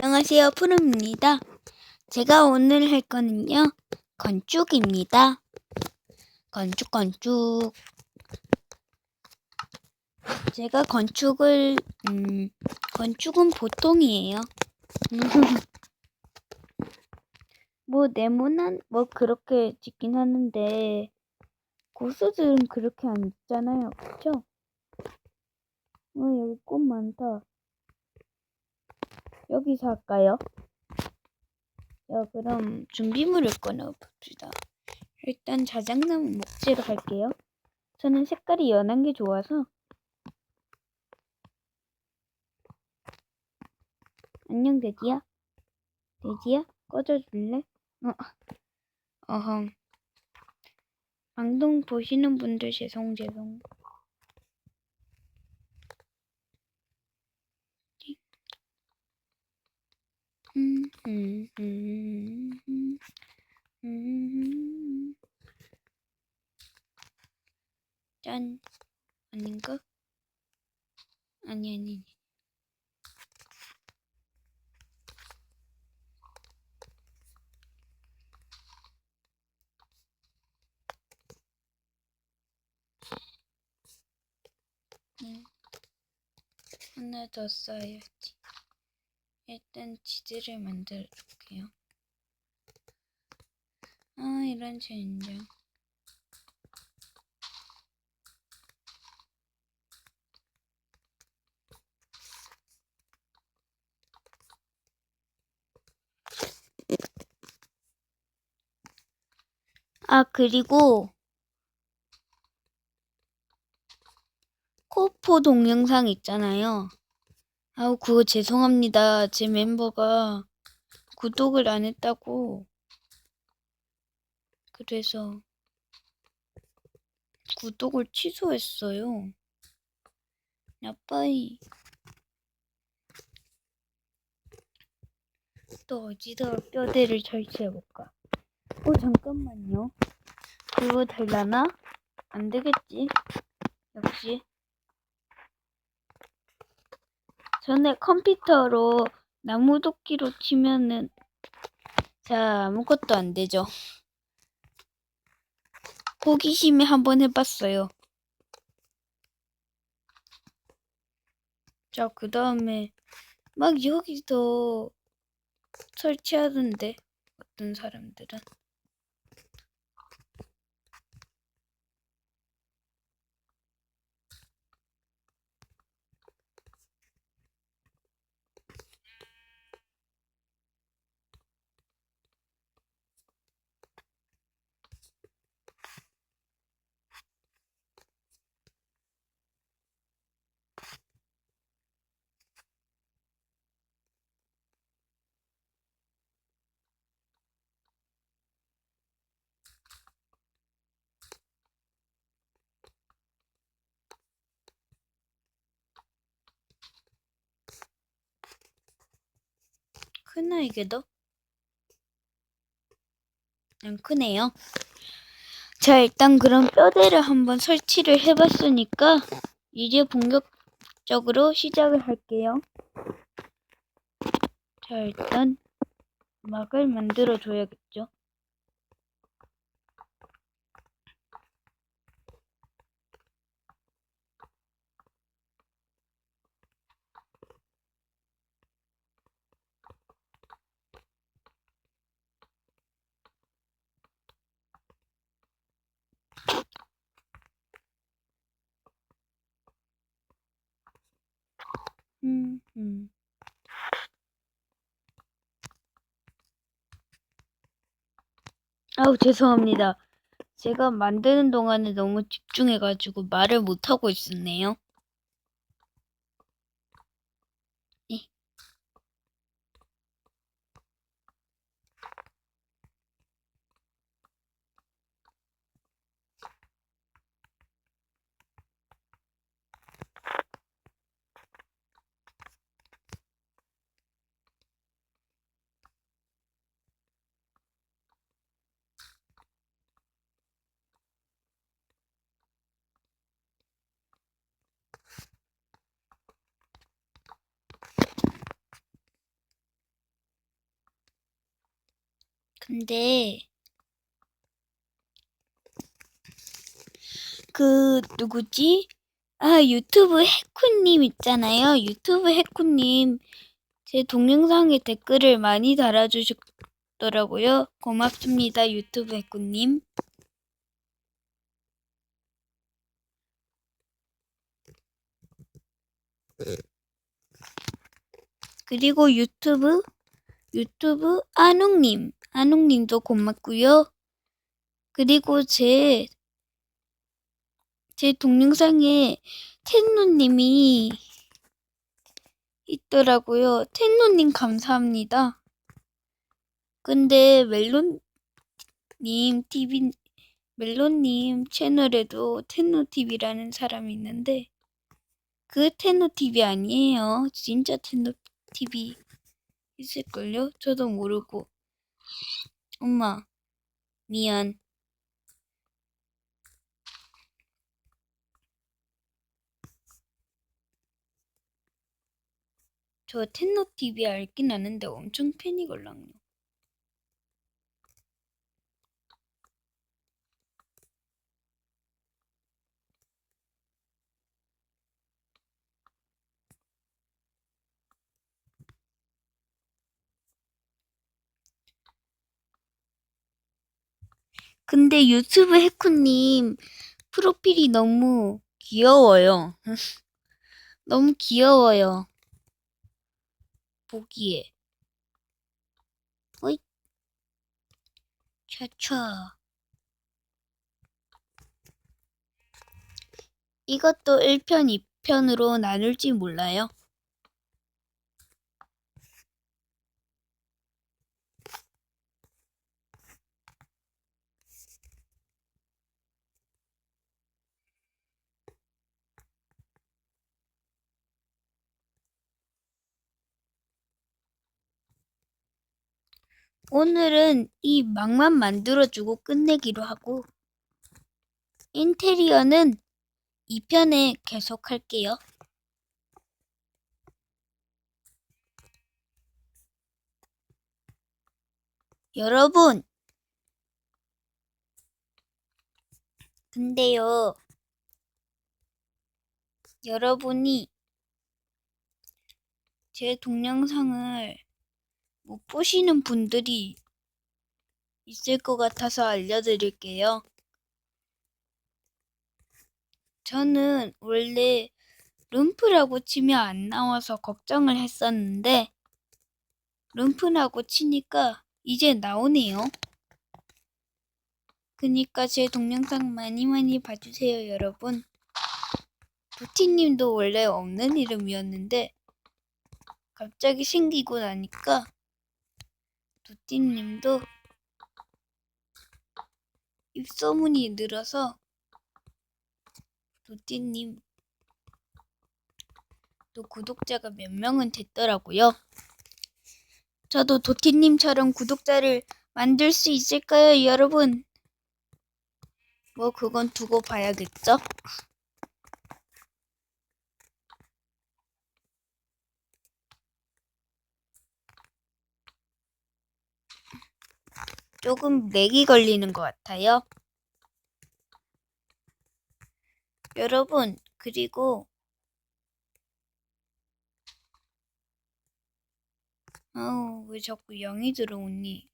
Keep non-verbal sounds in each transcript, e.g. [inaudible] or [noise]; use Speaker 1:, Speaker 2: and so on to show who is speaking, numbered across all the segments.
Speaker 1: 안녕하세요, 푸름입니다. 제가 오늘 할 거는요, 건축입니다. 건축, 건축. 제가 건축을, 음, 건축은 보통이에요. [laughs] 뭐, 네모난, 뭐, 그렇게 짓긴 하는데, 고수들은 그렇게 안 짓잖아요. 그쵸? 어, 여기 꽃 많다. 여기서 할까요? 자, 그럼 준비물을 꺼내봅시다. 일단 자작나무 목재로 할게요. 저는 색깔이 연한 게 좋아서. 안녕, 돼지야. 돼지야, 꺼져줄래? 어, 어흠. 방송 보시는 분들 죄송, 죄송. 음, 음, 음, 음, 음. 짠. 아닌가? 아니, 아니, 아니. 네. 하나 더 써야지. 일단 지지를 만들어 줄게요. 아, 이런 젠장. 아, 그리고 코포 동영상 있잖아요. 아우, 그거 죄송합니다. 제 멤버가 구독을 안 했다고. 그래서 구독을 취소했어요. 나빠이. 또 어디다 뼈대를 설치해볼까? 어, 잠깐만요. 그거 될라나? 안 되겠지. 역시. 전에 컴퓨터로 나무 도끼로 치면은 자 아무것도 안 되죠. 호기심에 한번 해봤어요. 자, 그 다음에 막 여기서 설치하던데 어떤 사람들은. 크나 이게 더? 안 크네요. 자 일단 그럼 뼈대를 한번 설치를 해봤으니까 이제 본격적으로 시작을 할게요. 자 일단 막을 만들어 줘야겠죠. 음, 음. 아우, 죄송합니다. 제가 만드는 동안에 너무 집중해가지고 말을 못하고 있었네요. 근데 그 누구지? 아 유튜브 해쿠님 있잖아요. 유튜브 해쿠님 제 동영상에 댓글을 많이 달아주셨더라고요. 고맙습니다 유튜브 해쿠님. 그리고 유튜브 유튜브 안웅님 안웅님도 고맙고요. 그리고 제 제 동영상에 텐노님이 있더라고요. 텐노님 감사합니다. 근데 멜론님 TV 멜론님 채널에도 텐노 TV라는 사람이 있는데 그 텐노 TV 아니에요. 진짜 텐노 TV 있을걸요? 저도 모르고. 엄마 미안. 저 텐노 TV 알긴 아는데 엄청 팬이걸랑요. 근데 유튜브 해쿠님 프로필이 너무 귀여워요. [laughs] 너무 귀여워요. 보기에. 어이. 차차. 이것도 1편, 2편으로 나눌지 몰라요. 오늘은 이 막만 만들어주고 끝내기로 하고 인테리어는 2편에 계속 할게요. 여러분, 근데요, 여러분이 제 동영상을 못 보시는 분들이 있을 것 같아서 알려드릴게요. 저는 원래 룸프라고 치면 안 나와서 걱정을 했었는데 룸프라고 치니까 이제 나오네요. 그니까 제 동영상 많이 많이 봐주세요, 여러분. 도티님도 원래 없는 이름이었는데 갑자기 생기고 나니까 도티님도 입소문이 늘어서 도티님 또 구독자가 몇 명은 됐더라고요. 저도 도티님처럼 구독자를 만들 수 있을까요, 여러분? 뭐 그건 두고 봐야겠죠? 조금 렉이 걸리는 것 같아요. 여러분, 그리고 아우, 왜 자꾸 영이 들어오니?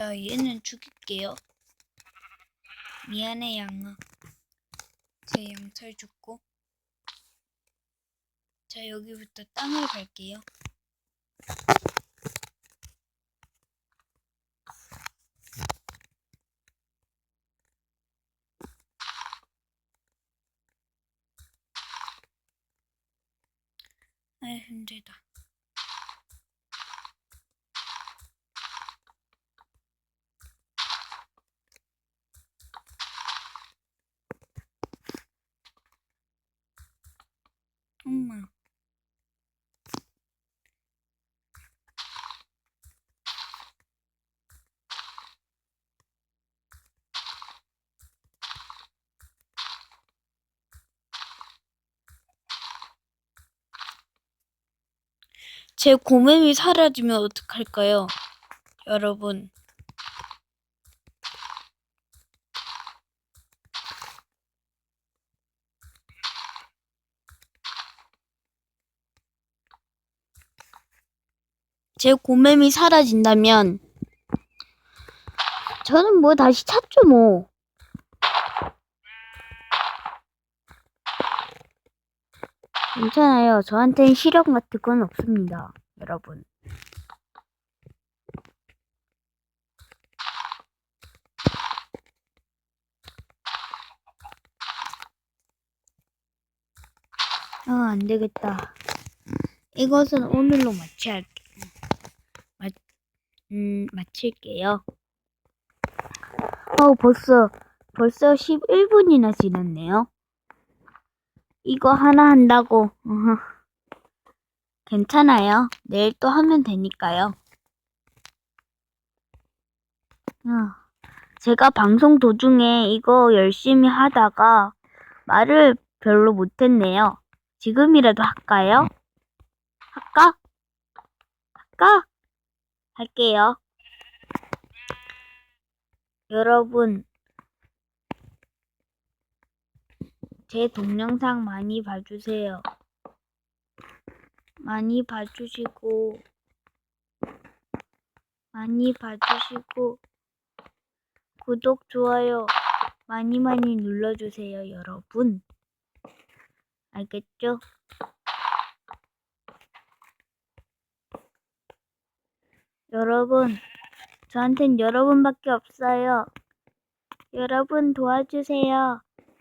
Speaker 1: 자, 얘는 죽일게요. 미안해, 양아. 제 양털 죽고. 자, 여기부터 땅을 갈게요. 아, 힘들다. 엄마. 제 고mem이 사라지면 어떡할까요? 여러분. 제 고mem이 사라진다면 저는 뭐 다시 찾죠 뭐. 괜찮아요. 저한테는 시련 같은 건 없습니다. 여러분. 아, 안 되겠다. 이것은 오늘로 마치 할, 마, 음, 마칠게요. 어, 벌써, 벌써 11분이나 지났네요. 이거 하나 한다고. 괜찮아요. 내일 또 하면 되니까요. 아, 제가 방송 도중에 이거 열심히 하다가 말을 별로 못했네요. 지금이라도 할까요? 할까? 할까? 할게요. 여러분, 제 동영상 많이 봐주세요. 많이 봐주시고, 많이 봐주시고, 구독, 좋아요 많이 많이 눌러주세요, 여러분. 알겠죠? 여러분, 저한텐 여러분밖에 없어요. 여러분 도와주세요.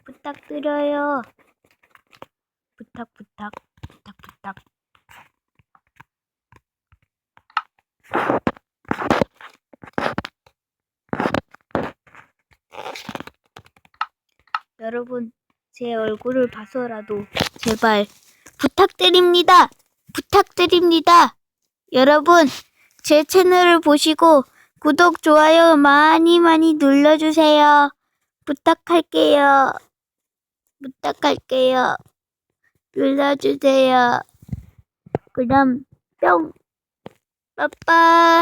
Speaker 1: 부탁드려요. 부탁, 부탁, 부탁, 부탁. 여러분, 제 얼굴을 봐서라도 제발 부탁드립니다. 부탁드립니다. 여러분, 제 채널을 보시고 구독, 좋아요 많이 많이 눌러주세요. 부탁할게요. 부탁할게요. 눌러주세요. 그럼 뿅. 빠빠.